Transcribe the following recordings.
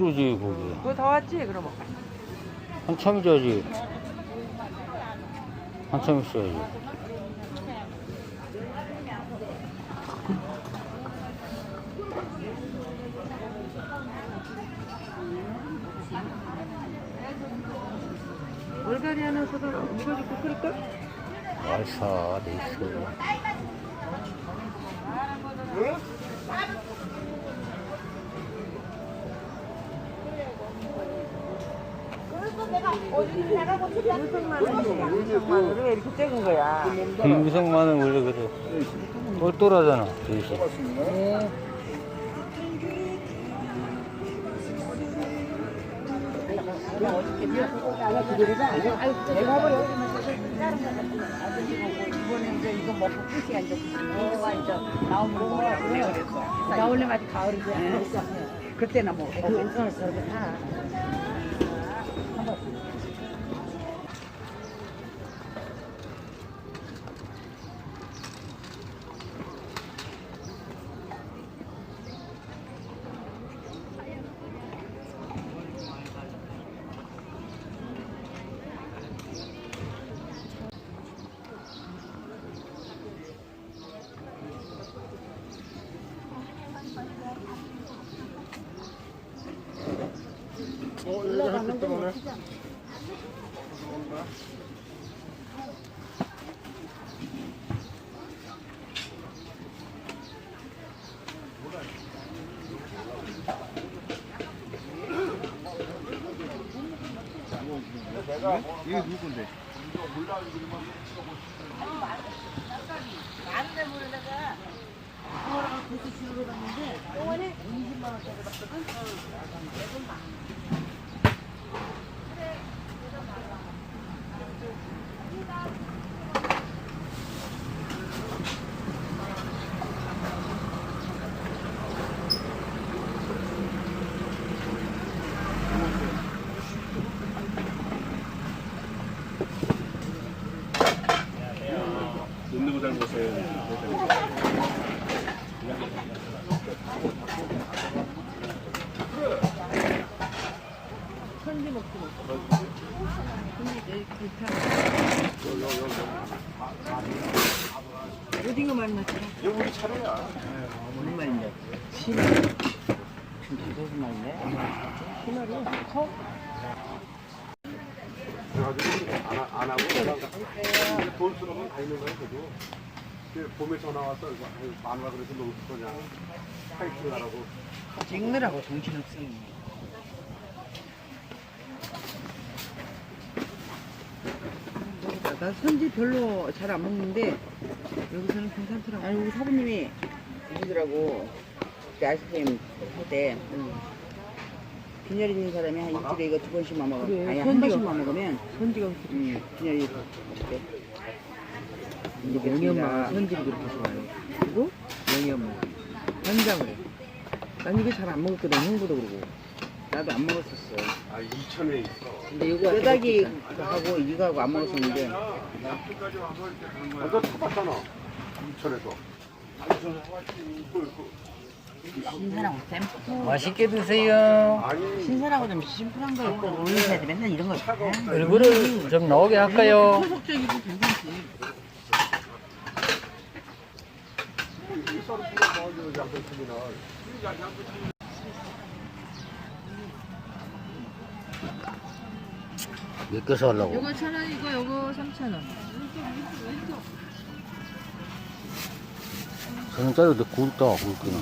그러지 거기 그거 다 왔지 그러면 한참이지 아직 한참 있어야지. 물갈이 하나 사다 이거 좀 끓일까? 알사 돼 있어. 마늘을 김성만은 원래 그래. 똘똘하잖아 가을이야 그때나 뭐 어다눈 누구 닮으세요? 어디가 만났지? 이거 우리 차례야. 무슨 말인데? 신호. 무슨 말인데? 신호를 커? 그래가지고 안, 하- 안 하고 이제 돈 쓰러면 다 있는 거야 그래도 그 봄에 전화 왔어 그래서 아유, 마누라 그래서 놓을 거냐 파이팅 하라고 찍느라고 정신없어. 나 선지 별로 잘 안 먹는데 여기서는 괜찮더라고. 아니 우리 사부님이 이러더라고 그 아이스크림 할때 빈혈 있는 사람이 한 일주일에 이거 두 번씩만 먹으면 그래, 아니 한 번씩만 먹으면 선지가 음, 빈혈이 없대 이제 영희 엄마가 가 선지를 그렇게 좋아해. 그리고? 간장을 해. 난 이게 잘 안 먹었거든 형부도 그러고. 나도 안 먹었었어. 아 이천에 있어. 근데 이거 뼈다귀 하고 이거하고 안 먹었었는데. 아, 너 타봤잖아 이천에서 신선하고 샘플. 맛있게 드세요. 신선하고 좀 심플한 거 입고 올리셔야 돼. 맨날 이런 거 얼굴을 좀 나오게 할까요? 소속적이고 괜찮지. 개 사려고? 요거 천 원이고 요거 삼천 원. 저녁짜리도 굵다 굵기는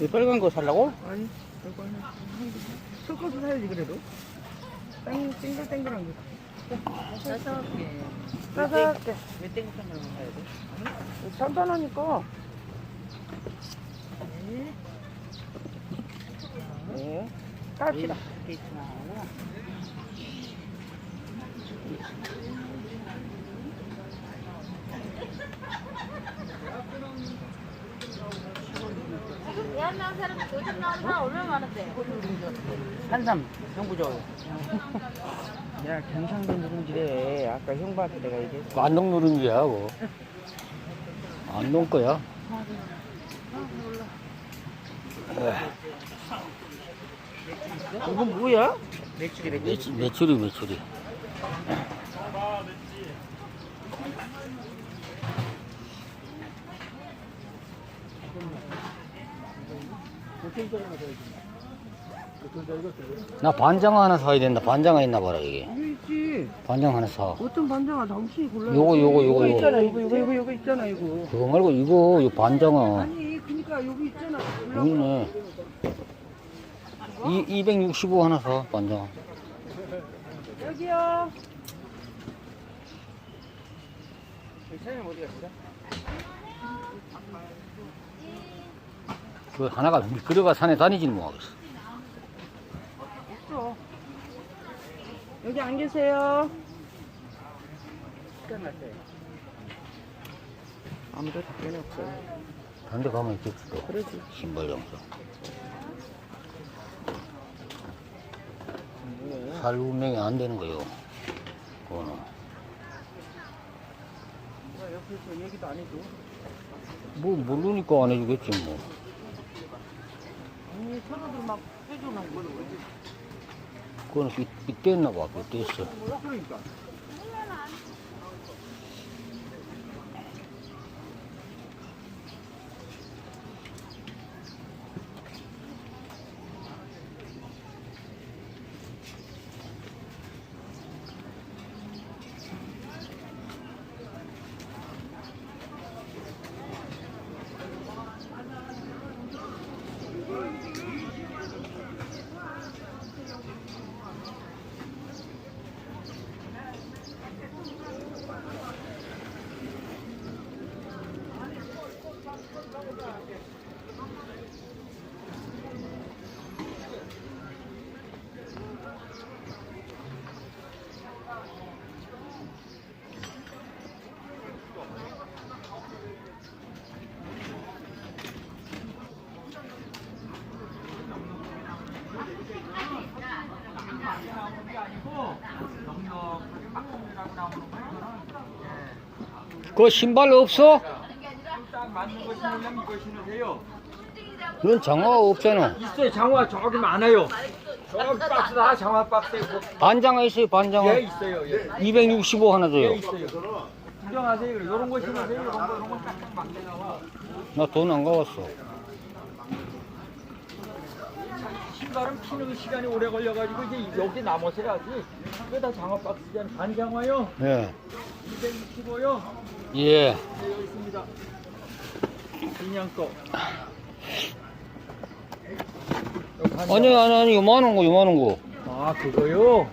이 빨간 거 살라고? 아니, 이거 하나. 섞어서 사야지 그래도. 땡, 땡글땡글한 거. 따뜻하게. 따뜻하게. 왜 땡글땡글 먹어야 돼? 간단하니까. 네 깝시다. 게이트나 하고 대한민국 사람 요즘 나오는 사람 얼마나 많은데? 한삼 형부죠 야, 경상도 누룽지래. 아까 형부한테 내가 얘기했어. 안동 누룽지야 뭐안 놓을 거야? 이건 뭐야? 맥주래 맥주. 매출, 매출이 매출이. 나 반장 하나 사야 된다. 반장아 있나 봐라 이게. 있지. 반장 하나 사. 어떤 반장아 당신이 골라. 요거, 요거, 요거, 요거. 있잖아 이거 이거 이거 이거 있잖아 이거. 그거 말고 이거 이 반장아. 아니 그니까 여기 있잖아. 여기 있네. 이265 하나 사 반장. 여기요. 사장님 어디 갔어? 그 하나가 미끄러가 산에 다니지는 못하겠어. 없어. 여기 안 계세요. 끝났어요. 아무도 답변이 없어요. 다른 데 가면 있겠지 또. 그러지. 신발 장사. 살 운명이 안 되는 거요. 그거는. 왜 옆에서 얘기도 안 해줘? 뭐 모르니까 안 해주겠지 뭐. 아니 서로들 막 빼주는 거는 그거는 빗, 빗댔나 봐. 빗댔어. 그러니까. 그 신발 없어? 맞는 거 신으려면 이거 신으세요. 넌 장화가 없잖아. 있어요. 장화 저기 많아요. 저기 박스 다 장화 박스에 뭐, 반장아 있어요, 반장아. 예 있어요. 예, 265 하나 예 줘요. 있어요. 구경하세요. 요런 거 신으세요. 요런 거 요런 거 딱딱 맞게 나와. 나 돈 안 가왔어. 신발은 피는 시간이 오래 걸려가지고 이제 여기 남아서 해야지. 이거 다 장화 박스잖아요. 반장화요. 예. 265요. 예. 네, 여기 있습니다. 그냥 거. 아니, 아니, 아니, 요만한 거, 요만한 거. 아 그거요?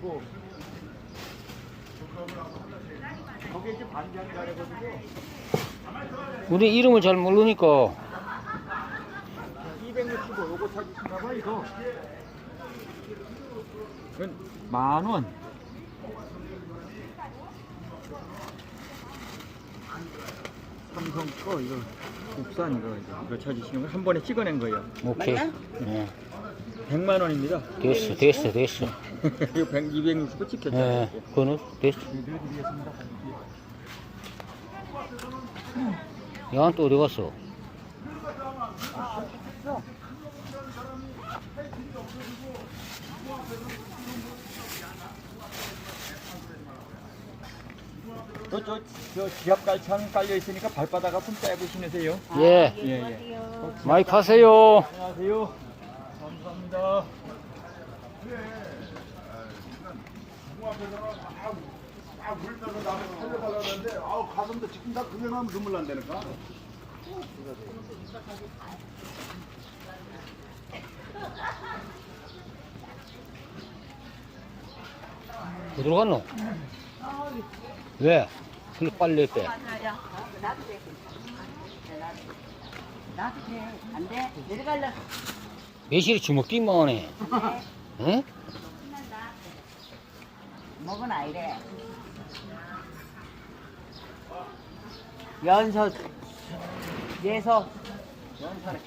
265 거기 이제 반장 가래거든요 우리 이름을 잘 모르니까. 265 요거 찾으시나봐 이거 이건 만원 삼성 거 이거 국산 이거 이거, 이거 찾으시는 거 한 번에 찍어낸 거예요 오케이. 예. 100만 원입니다 됐어, 됐어, 됐어. 이거 100, 265 찍혔잖아요 예. 그거는 됐어. 야한 또 어디 갔어? 저, 저, 저 지압 갈창 깔려 있으니까 발바닥 아픔 빼고 신으세요. 예. 예, 예. 마이크 하세요. 안녕하세요. 감사합니다. 아, 물면서 나를 살려달라는데, 아우, 가슴도 지금 다 그냥 하면 눈물 난다니까. 어디로 갔노? 왜? 근데 빨리 빼. 나도 돼. 안 돼. 내려갈래. 매실이 주먹기만 하네. 응? 먹으나 이래. 연서. 예서. 연서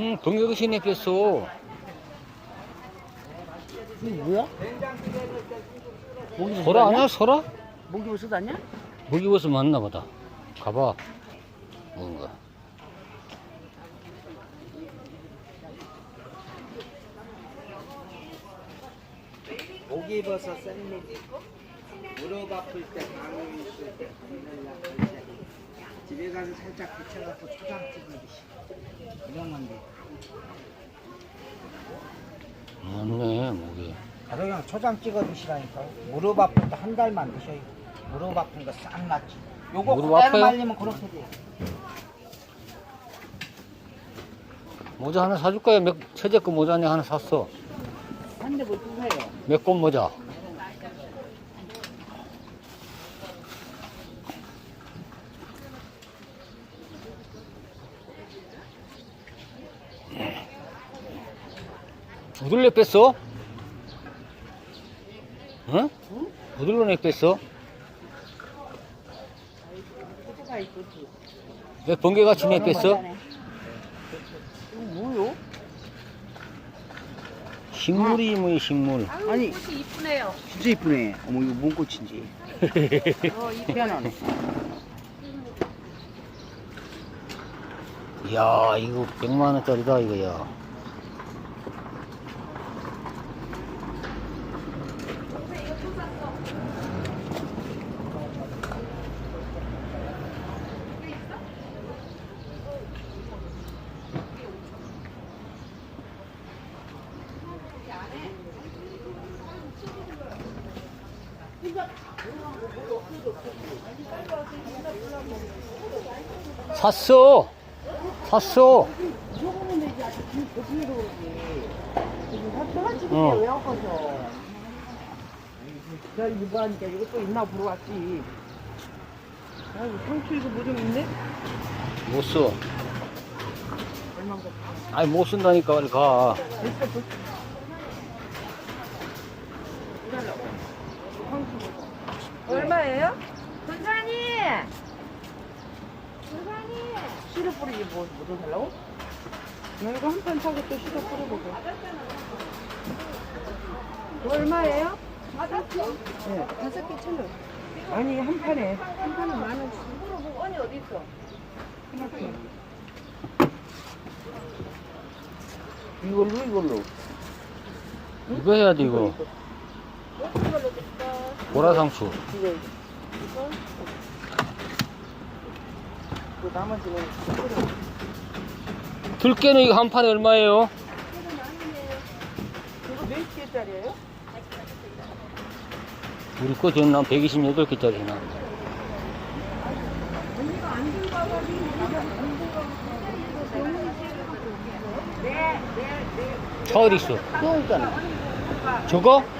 응, 시내 뺐어. 이거 뭐야? 목이 소라 아니야, 소라? 목이버섯 아니야? 먹이버섯 맞나 보다. 가봐. 뭔가. 목이 버섯 샌드위치 무릎 아플 때 방울 있을 때 집에 가서 살짝 데쳐갖고 초장 찍어 드시 이런 건데 맞네, 목이. 가령 초장 찍어 드시라니까 무릎 아플 때한 달만 드셔요 무릎 아픈 거 싹 낫지 요거 무릎 그대로 아파요? 말리면 그렇게 돼 모자 하나 사줄까요? 몇, 세제 거 모자네 하나 샀어. 한대 뭐 주세요. 몇꽃 모자. 부들레 뺐어? 응? 부들레 뺐어? 왜 번개같이 내 뺐어? 뭐요? 식물이 뭐 식물. 아니 꽃이 이쁘네요. 진짜 이쁘네. 어머 이거 뭔 꽃인지. 희한하네. 이야 이거 100만 원짜리다 이거야. 샀어. 샀어. 어. 왜 엎어져? 나 이거 하니까 또 있나 보러 왔지. 아이고 상추 이거 뭐 좀 있네? 못 써. 아니 못 쓴다니까 빨리 가. 얼마예요? 군산이! 군산이! 씨를 뿌리기 뭐, 뭐좀 달라고? 나 이거 한 판 사고 또 씨를 뿌려보고. 얼마예요? 네. 다섯 개 천 원. 아니 한 판에 한 판에 만 원. 물어보고 언니 어디 있어? 이걸로 이걸로. 이거 해야 돼 이거. 보라상추. 이거 그 나머지는. 들깨는 이거 한 판에 얼마예요? 이거 몇 개짜리예요? 우리 거 전남 128개짜리나. 차 어디 있어? 또 있잖아. 저거? 아,